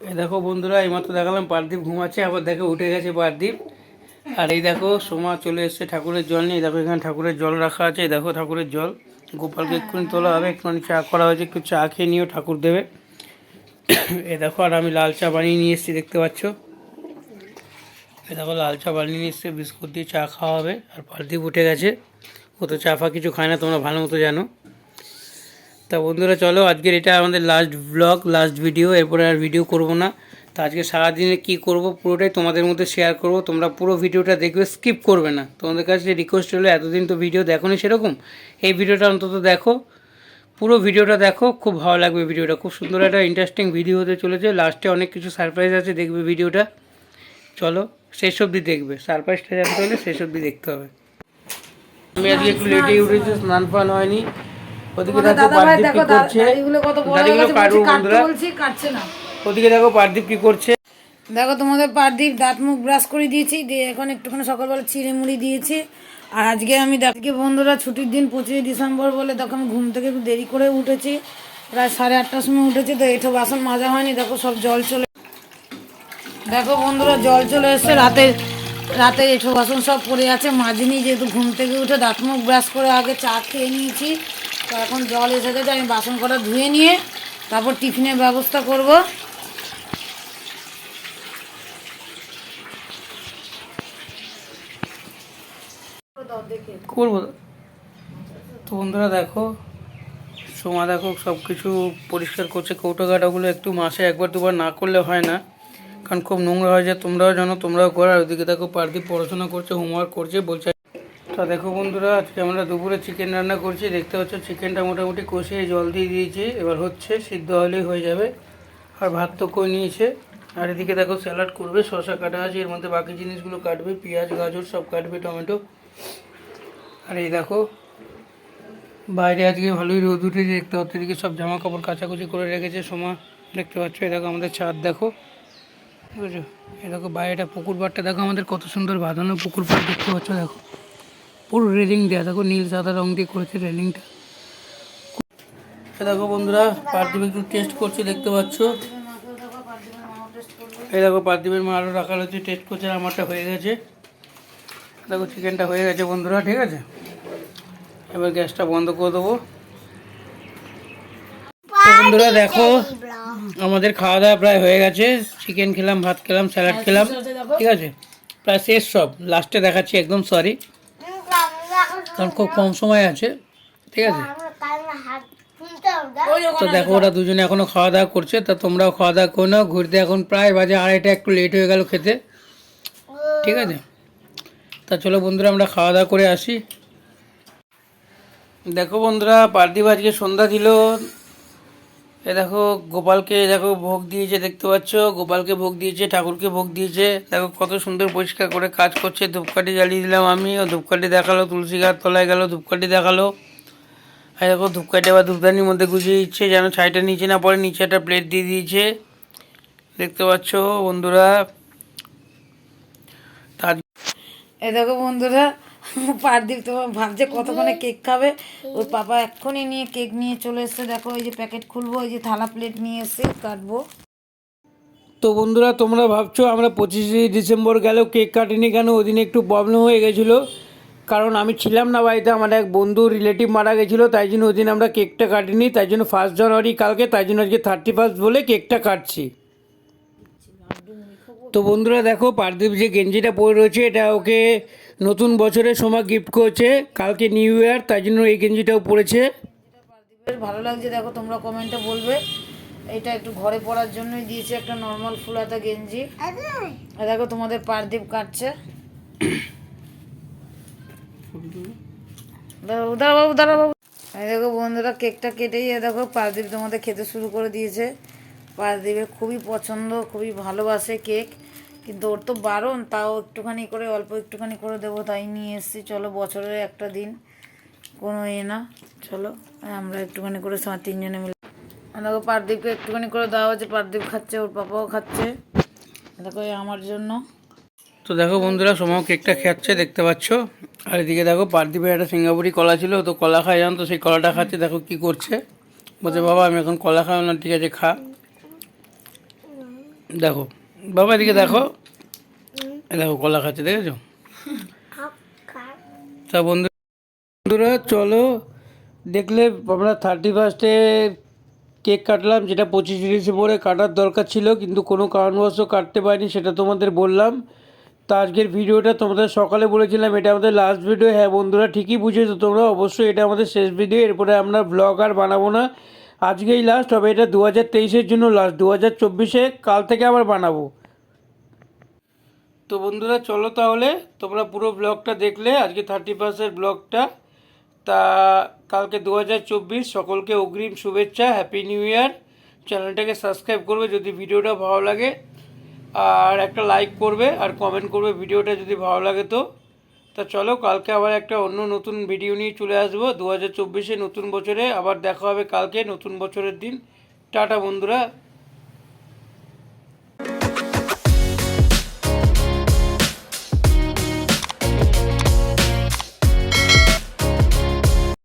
এই দেখো বন্ধুরা এইমাত্র দেখালাম পারদীপ ঘুমাচ্ছে, আবার দেখো উঠে গেছে পারদীপ আর এই দেখো, সোমা চলে এসছে ঠাকুরের জল নিয়ে। দেখো, এখানে ঠাকুরের জল রাখা আছে। দেখো, ঠাকুরের জল। গোপালকে এক্ষুনি তোলা হবে। একটুখানি চা করা হয়েছে, একটু চা খেয়ে নিয়েও ঠাকুর দেবে। এ দেখো, আর আমি লাল চা বানিয়ে নিয়ে এসেছি, দেখতে পাচ্ছ? এ দেখো, লাল চা বানিয়ে নিয়ে এসছে, বিস্কুট দিয়ে চা খাওয়া হবে। আর পারদীপ উঠে গেছে। ও তো চা ফা কিছু খায় না, তোমরা ভালো মতো জানো। তা বন্ধুরা চলো, আজকের এটা আমাদের লাস্ট ব্লগ লাস্ট ভিডিও এরপরে আর ভিডিও করব না। তো আজকে সারাদিনে কি করব পুরোটাই তোমাদের মধ্যে শেয়ার করব, তোমরা পুরো ভিডিওটা দেখবে স্কিপ করবে না। তোমাদের কাছে রিকোয়েস্ট হলো, এতদিন তো ভিডিও দেখো নি সেরকম, এই ভিডিওটা অন্তত দেখো। পুরো ভিডিওটা দেখো, খুব ভালো লাগবে ভিডিওটা খুব সুন্দর একটা ইন্টারেস্টিং ভিডিও হতে চলেছে। লাস্টে অনেক কিছু সারপ্রাইজ আছে, দেখবে ভিডিওটা চলো, শেষ অবধি দেখবে সারপ্রাইজটা জানতে হলে শেষ অবধি দেখতে হবে। আমি আজকে একটু লেটে উঠেছি স্নান ফান হয়নি। ওদিকে দেখো দাদা পারদীপ কি করছে? দাড়িগুলো কাটবো বন্ধুরা কাটছে না। ওদিকে দেখো পারদীপ কি করছে? দেখো তোমাদের পারদীপ দাঁত মুখ ব্রাশ করে দিয়েছি দিয়ে এখন একটুখানি সকালবেলা চিড়ে মুড়ি দিয়েছি। আর আজকে আমি আজকে বন্ধুরা ছুটির দিন পঁচিশে ডিসেম্বর বলে দেখো আমি ঘুম থেকে একটু দেরি করে উঠেছি। প্রায় সাড়ে আটটার সময় উঠেছি তো এঠো বাসন মাজা হয়নি দেখো সব জল চলে দেখো বন্ধুরা জল চলে এসছে রাতে রাতে এঠো বাসন সব পড়ে আছে মাঝিনি যেহেতু ঘুম থেকে উঠে দাঁত মুখ ব্রাশ করে আগে চা খেয়ে নিয়েছি। তো এখন জল এসে গেছে আমি বাসন কটা ধুয়ে নিয়ে তারপর টিফিনের ব্যবস্থা করব। করব তো। বন্ধুরা দেখো, সোমা দেখো সব কিছু পরিষ্কার করছে কৌটো কাটাগুলো একটু মাসে একবার দুবার না করলে হয় না, কারণ খুব নোংরা হয়ে যায়, তোমরাও জানো, তোমরাও করো, আর দেখো পারদীপ পড়াশোনা করছে হোমওয়ার্ক করছে, বলছে তো দেখো বন্ধুরা, আজকে আমরা দুপুরে চিকেন রান্না করছি। দেখতে পাচ্ছ চিকেনটা মোটামুটি কষিয়ে জল দিয়ে দিয়েছি। এবার হচ্ছে সিদ্ধ হলেই হয়ে যাবে। আর ভাত তো করে নিয়েছে। আর এদিকে দেখো স্যালাড করবে শশা কাটা আছে, এর মধ্যে বাকি জিনিসগুলো কাটবে, পেঁয়াজ, গাজর সব কাটবে, টমেটো। আর এই দেখো, বাইরে আজকে ভালোই রোদ উঠেছে, দেখতে পাচ্ছ এদিকে সব জামা কাপড় কাচাকুচি করে রেখেছে সময় দেখতে পাচ্ছ এই দেখো আমাদের ছাদ, দেখো। বুঝছ? এই দেখো বাইরেটা পুকুর পাড়টা, দেখো আমাদের কত সুন্দর বাঁধানো পুকুর পাড়, দেখতে পাচ্ছ, দেখো। পুরো রেলিং দেওয়া দেখো নীল, সাদা রং দিয়ে করেছে রেলিংটা। দেখো বন্ধুরা পার্থিব একটু টেস্ট করছে, দেখতে পাচ্ছ? এই দেখো পার্থিবের মা আরও রাখার হচ্ছে টেস্ট করছে, আমারটা হয়ে গেছে। দেখো চিকেনটা হয়ে গেছে বন্ধুরা, ঠিক আছে? এবার গ্যাসটা বন্ধ করে দেবো। বন্ধুরা, দেখো, আমাদের খাওয়া দাওয়া প্রায় হয়ে গেছে। চিকেন খেলাম, ভাত খেলাম স্যালাড খেলাম, ঠিক আছে? প্রায় শেষ সব লাস্টে দেখাচ্ছি, একদম সরি কারণ খুব কম সময় আছে ঠিক আছে? তো দেখো ওরা দুজনে এখনও খাওয়া দাওয়া করছে তা তোমরাও খাওয়া দাওয়া করে নাও। ঘুরতে এখন প্রায় বাজে আড়াইটা একটু লেট হয়ে গেল খেতে ঠিক আছে? তা চলো বন্ধুরা আমরা খাওয়া দাওয়া করে আসি। দেখো বন্ধুরা পার্থিব আজকে সন্ধ্যা দিল। এ দেখো, গোপালকে দেখো ভোগ দিয়েছে, দেখতে পাচ্ছ? গোপালকে ভোগ দিয়েছে, ঠাকুরকে ভোগ দিয়েছে। দেখো কত সুন্দর পরিষ্কার করে কাজ করছে। ধূপকাঠি জ্বালিয়ে দিলাম আমি, ও ধূপকাঠি দেখাল, তুলসী গাছ তলায় গেল, ধূপকাঠি দেখাল। আর দেখো, ধূপকাঠি আবার ধূপদানির মধ্যে গুছিয়ে দিচ্ছে, যেন ছাইটা নিচে না পড়ে, নিচে একটা প্লেট দিয়ে দিয়েছে। দেখতে পাচ্ছ বন্ধুরা? তার এই দেখো বন্ধুরা পারদীপ তোমার ভাবছে কতক্ষণে কেক খাবে। ওর পাপা এক্ষুনি নিয়ে কেক নিয়ে চলে এসছে। দেখো এই যে প্যাকেট খুলবো এই যে থালা প্লেট নিয়ে এসে কাটবো। তো বন্ধুরা তোমরা ভাবছ আমরা পঁচিশে ডিসেম্বর গেলেও কেক কাটিনি কেন? ওই দিন একটু প্রবলেম হয়ে গেছিল। কারণ আমি ছিলাম না বাড়িতে আমার এক বন্ধু রিলেটিভ মারা গেছিল তাই জন্য ওই দিন আমরা কেকটা কাটিনি। তাই জন্য ফার্স্ট জানুয়ারি কালকে তাই জন্য আজকে থার্টি ফার্স্ট বলে কেকটা কাটছি। তো বন্ধুরা দেখো পার্থিব যে গেঞ্জিটা পরে রয়েছে এটা ওকে নতুন বছরের সময় গিফট করেছে। কালকে নিউ ইয়ার তাই জন্য এই গেঞ্জিটাও পরেছে। ভালো লাগছে, দেখো তোমরা কমেন্টে বলবে। এটা একটু ঘরে পরার জন্যই দিয়েছে একটা নর্মাল ফুলাতা গেঞ্জি। দেখো তোমাদের পারদীপ কাটছে। দাঁড়াও দাঁড়াও বাবু দাঁড়াও। বাবু দেখো বন্ধুরা, কেকটা কেটেই দেখো, পারদীপ তোমাদের খেতে শুরু করে দিয়েছে। পারদীপের খুবই পছন্দ, খুবই ভালোবাসে কেক। কিন্তু ওর তো বারণ, তাও একটুখানি করে, অল্প একটুখানি করে দেবো, তাই নিয়ে এসেছি। চলো, বছরের একটা দিন। কোনো এ না। চলো, আমরা একটুখানি করে সবাই তিনজনে মিলে দেখো, পারদীপকে একটুখানি করে দেওয়া হচ্ছে পারদীপ খাচ্ছে, ওর পাপাও খাচ্ছে। দেখো আমার জন্য। তো দেখো বন্ধুরা সময় কেকটা খাচ্ছে দেখতে পাচ্ছ? আর এদিকে দেখো পার্থিবের একটা সিঙ্গাপুরি কলা ছিল তো কলা খায়, জান তো? সেই কলাটা খাচ্ছে, দেখো কি করছে। বলছে, বাবা, আমি এখন কলা খাব না, ঠিক আছে, খা। দেখো বাবা, এদিকে দেখো। দেখো, কলা খাচ্ছে, দেখেছ? তা বন্ধু বন্ধুরা, চলো, দেখলে আমরা থার্টি ফার্স্টে কেক কাটলাম, যেটা পঁচিশ ডিসেম্বরে কাটার দরকার ছিল, কিন্তু কোনো কারণবশত কাটতে পারিনি, সেটা তোমাদের বললাম। তা আজকের ভিডিওটা তোমাদের সকালে বলেছিলাম, এটা আমাদের লাস্ট ভিডিও হ্যাঁ বন্ধুরা, ঠিকই বুঝেছ তোমরা, অবশ্যই এটা আমাদের শেষ ভিডিও এরপরে আমরা ব্লগ আর বানাবো না। আজকেই লাস্ট হবে, এটা দু হাজার তেইশের জন্য লাস্ট দু হাজার চব্বিশে, কাল থেকে আবার বানাবো। তো বন্ধুরা, চলো তাহলে তোমরা পুরো ব্লগটা দেখলে। আজকে থার্টি পার্সেন্ট ব্লগটা। তা কালকে দু হাজার চব্বিশ। সকলকে অগ্রিম শুভেচ্ছা হ্যাপি নিউ ইয়ার চ্যানেলটাকে সাবস্ক্রাইব করবে যদি ভিডিওটা ভালো লাগে। আর একটা লাইক করবে আর কমেন্ট করবে ভিডিওটা যদি ভালো লাগে তো। তা চলো, কালকে আবার একটা অন্য নতুন ভিডিও নিয়ে চলে আসব। দু হাজার নতুন বছরে আবার দেখা হবে কালকে নতুন বছরের দিন। টাটা বন্ধুরা।